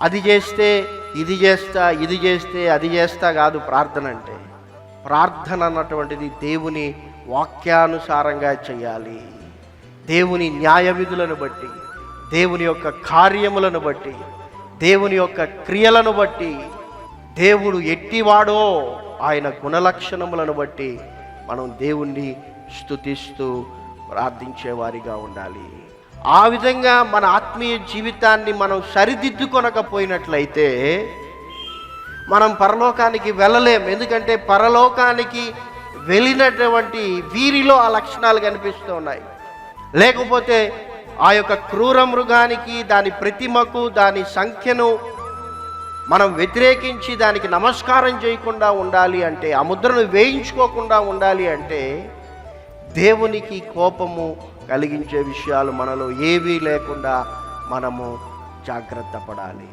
అది చేస్తే ఇది చేస్తా ఇది చేస్తే అది చేస్తా కాదు ప్రార్థన అంటే. ప్రార్థన అన్నటువంటిది దేవుని వాక్యానుసారంగా చేయాలి. దేవుని న్యాయ విధులను బట్టి దేవుని యొక్క కార్యములను బట్టి దేవుని యొక్క క్రియలను బట్టి దేవుడు ఎట్టివాడో ఆయన గుణలక్షణములను బట్టి మనం దేవుణ్ణి స్తుతిస్తూ ప్రార్థించేవారిగా ఉండాలి. ఆ విధంగా మన ఆత్మీయ జీవితాన్ని మనం సరిదిద్దుకొనకపోయినట్లయితే మనం పరలోకానికి వెళ్ళలేం. ఎందుకంటే పరలోకానికి వెళ్ళినటువంటి వీరిలో ఆ లక్షణాలు కనిపిస్తూ ఉన్నాయి. లేకపోతే ఆ యొక్క క్రూర మృగానికి దాని ప్రతిమకు దాని సంఖ్యను మనం వ్యతిరేకించి దానికి నమస్కారం చేయకుండా ఉండాలి అంటే ఆ ముద్రను వేయించుకోకుండా ఉండాలి అంటే దేవునికి కోపము కలిగించే విషయాలు మనలో ఏవీ లేకుండా మనము జాగ్రత్త పడాలి.